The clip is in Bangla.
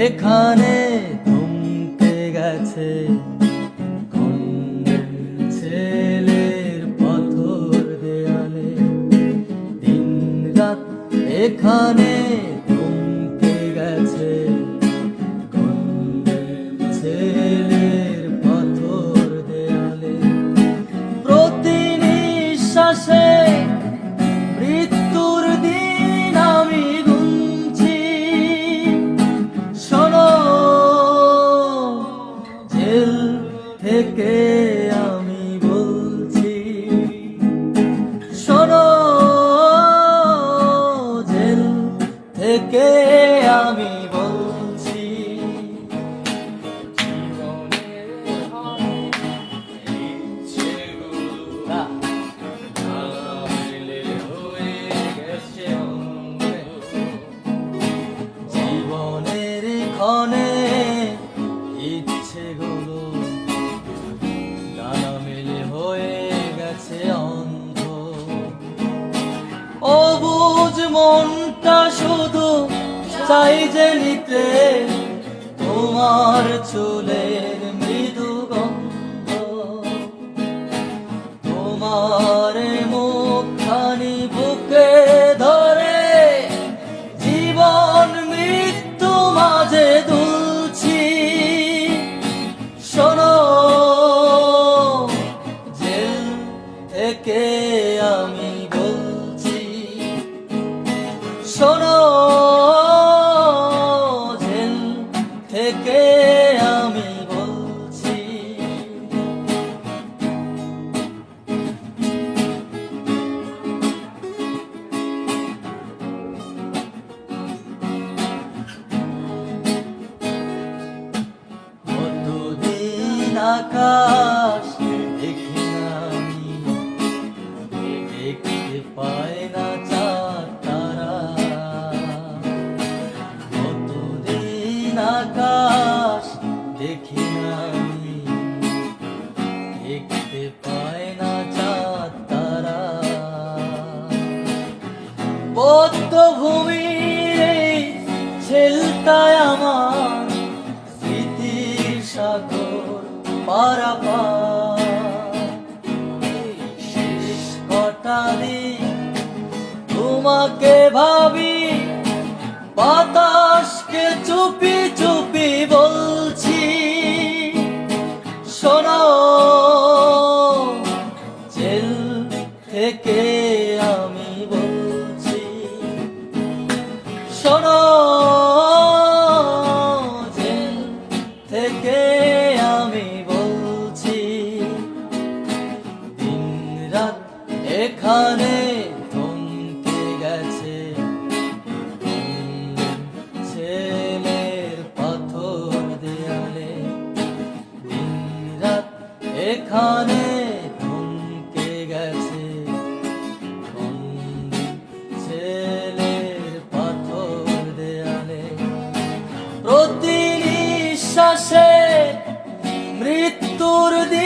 এখানে ঘুমতে গেছে ছেলের পাথর দেয়ালে। দিন রাত এখানে থেকে আমি বলছি শোনো জেল থেকে আমি বলছি জীবনের ক্ষণে ইচ্ছে গুলো মনটা শুধু চাই যে নিতে তোমার চুলের থেকে আমি বলছি। কতদিন আকাশ আকাশ দেখি না আমি দেখতে পায় না চাঁদ, তারা। বদ্ধভূমি ছেলটায় আমার স্মৃতির সাগর পারাপার। শেষ কটা তোমাকে ভাবি, বাতাসকে চুপি থেকে আমি বলছি, শোনো থেকে আমি বলছি দিন রাত এখানে থমকে গেছে ছেলের পাথর দেয়ালে। দিন রাত এখানে তোর দে